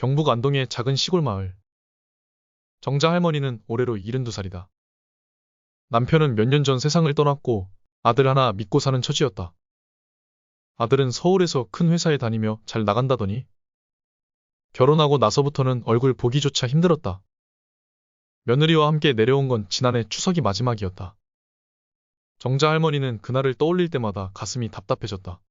경북 안동의 작은 시골 마을. 정자 할머니는 올해로 72살이다. 남편은 몇 년 전 세상을 떠났고 아들 하나 믿고 사는 처지였다. 아들은 서울에서 큰 회사에 다니며 잘 나간다더니 결혼하고 나서부터는 얼굴 보기조차 힘들었다. 며느리와 함께 내려온 건 지난해 추석이 마지막이었다. 정자 할머니는 그날을 떠올릴 때마다 가슴이 답답해졌다.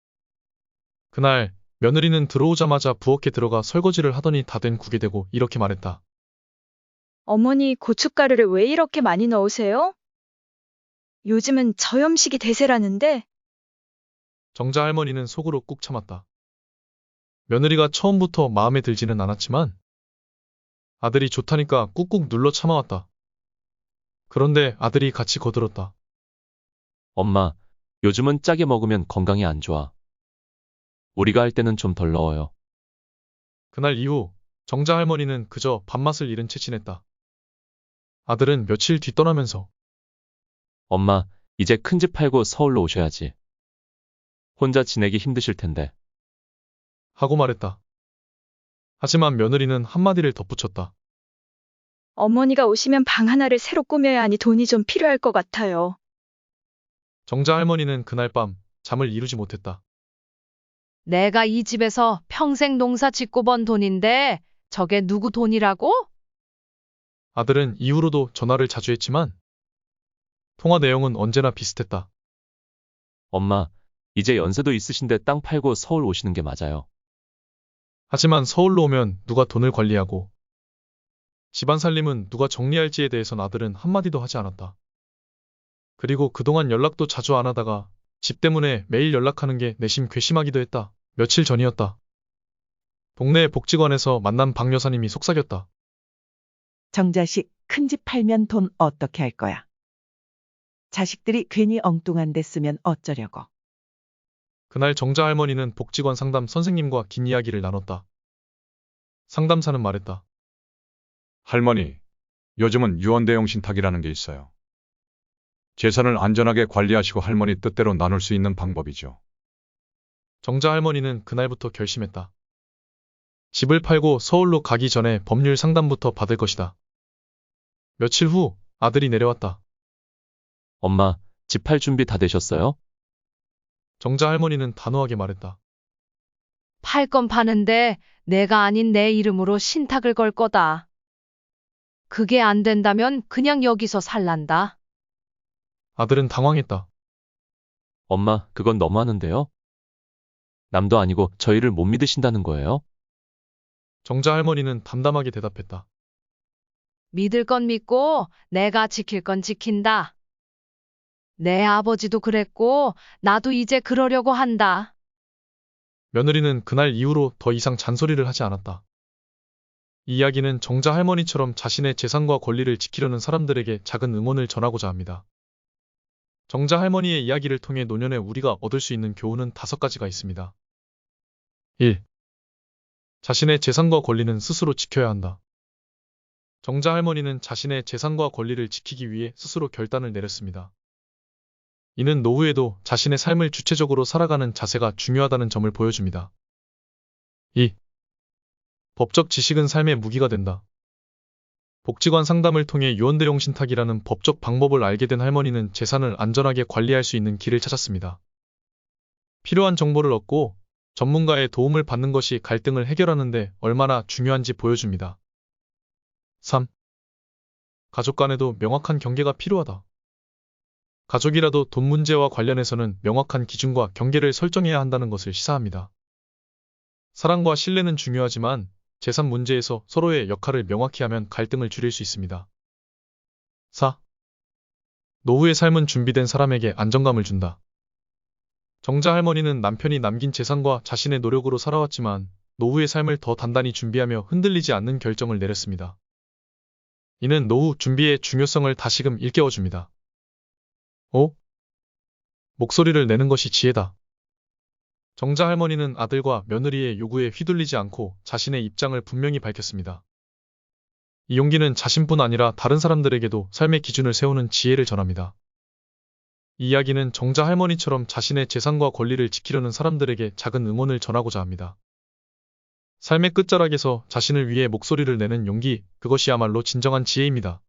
그날 며느리는 들어오자마자 부엌에 들어가 설거지를 하더니 다 된 국에 대고 이렇게 말했다. 어머니 고춧가루를 왜 이렇게 많이 넣으세요? 요즘은 저염식이 대세라는데 정자 할머니는 속으로 꾹 참았다. 며느리가 처음부터 마음에 들지는 않았지만 아들이 좋다니까 꾹꾹 눌러 참아왔다. 그런데 아들이 같이 거들었다. 엄마, 요즘은 짜게 먹으면 건강에 안 좋아. 우리가 할 때는 좀 덜 넣어요. 그날 이후 정자 할머니는 그저 밥맛을 잃은 채 지냈다. 아들은 며칠 뒤 떠나면서 엄마, 이제 큰 집 팔고 서울로 오셔야지. 혼자 지내기 힘드실 텐데. 하고 말했다. 하지만 며느리는 한마디를 덧붙였다. 어머니가 오시면 방 하나를 새로 꾸며야 하니 돈이 좀 필요할 것 같아요. 정자 할머니는 그날 밤 잠을 이루지 못했다. 내가 이 집에서 평생 농사 짓고 번 돈인데 저게 누구 돈이라고? 아들은 이후로도 전화를 자주 했지만 통화 내용은 언제나 비슷했다. 엄마, 이제 연세도 있으신데 땅 팔고 서울 오시는 게 맞아요. 하지만 서울로 오면 누가 돈을 관리하고 집안 살림은 누가 정리할지에 대해선 아들은 한마디도 하지 않았다. 그리고 그동안 연락도 자주 안 하다가 집 때문에 매일 연락하는 게 내심 괘씸하기도 했다. 며칠 전이었다. 동네 복지관에서 만난 박 여사님이 속삭였다. 정자식 큰 집 팔면 돈 어떻게 할 거야? 자식들이 괜히 엉뚱한 데 쓰면 어쩌려고. 그날 정자 할머니는 복지관 상담 선생님과 긴 이야기를 나눴다. 상담사는 말했다. 할머니, 요즘은 유언대용 신탁이라는 게 있어요. 재산을 안전하게 관리하시고 할머니 뜻대로 나눌 수 있는 방법이죠. 정자 할머니는 그날부터 결심했다. 집을 팔고 서울로 가기 전에 법률 상담부터 받을 것이다. 며칠 후 아들이 내려왔다. 엄마, 집 팔 준비 다 되셨어요? 정자 할머니는 단호하게 말했다. 팔 건 파는데 내가 아닌 내 이름으로 신탁을 걸 거다. 그게 안 된다면 그냥 여기서 살란다. 아들은 당황했다. 엄마, 그건 너무하는데요? 남도 아니고 저희를 못 믿으신다는 거예요? 정자 할머니는 담담하게 대답했다. 믿을 건 믿고 내가 지킬 건 지킨다. 내 아버지도 그랬고 나도 이제 그러려고 한다. 며느리는 그날 이후로 더 이상 잔소리를 하지 않았다. 이 이야기는 정자 할머니처럼 자신의 재산과 권리를 지키려는 사람들에게 작은 응원을 전하고자 합니다. 정자 할머니의 이야기를 통해 노년에 우리가 얻을 수 있는 교훈은 다섯 가지가 있습니다. 1. 자신의 재산과 권리는 스스로 지켜야 한다. 정자 할머니는 자신의 재산과 권리를 지키기 위해 스스로 결단을 내렸습니다. 이는 노후에도 자신의 삶을 주체적으로 살아가는 자세가 중요하다는 점을 보여줍니다. 2. 법적 지식은 삶의 무기가 된다. 복지관 상담을 통해 유언대용 신탁이라는 법적 방법을 알게 된 할머니는 재산을 안전하게 관리할 수 있는 길을 찾았습니다. 필요한 정보를 얻고 전문가의 도움을 받는 것이 갈등을 해결하는데 얼마나 중요한지 보여줍니다. 3. 가족 간에도 명확한 경계가 필요하다. 가족이라도 돈 문제와 관련해서는 명확한 기준과 경계를 설정해야 한다는 것을 시사합니다. 사랑과 신뢰는 중요하지만 재산 문제에서 서로의 역할을 명확히 하면 갈등을 줄일 수 있습니다. 4. 노후의 삶은 준비된 사람에게 안정감을 준다. 정자 할머니는 남편이 남긴 재산과 자신의 노력으로 살아왔지만 노후의 삶을 더 단단히 준비하며 흔들리지 않는 결정을 내렸습니다. 이는 노후 준비의 중요성을 다시금 일깨워줍니다. 5. 목소리를 내는 것이 지혜다. 정자 할머니는 아들과 며느리의 요구에 휘둘리지 않고 자신의 입장을 분명히 밝혔습니다. 이 용기는 자신뿐 아니라 다른 사람들에게도 삶의 기준을 세우는 지혜를 전합니다. 이 이야기는 정자 할머니처럼 자신의 재산과 권리를 지키려는 사람들에게 작은 응원을 전하고자 합니다. 삶의 끝자락에서 자신을 위해 목소리를 내는 용기, 그것이야말로 진정한 지혜입니다.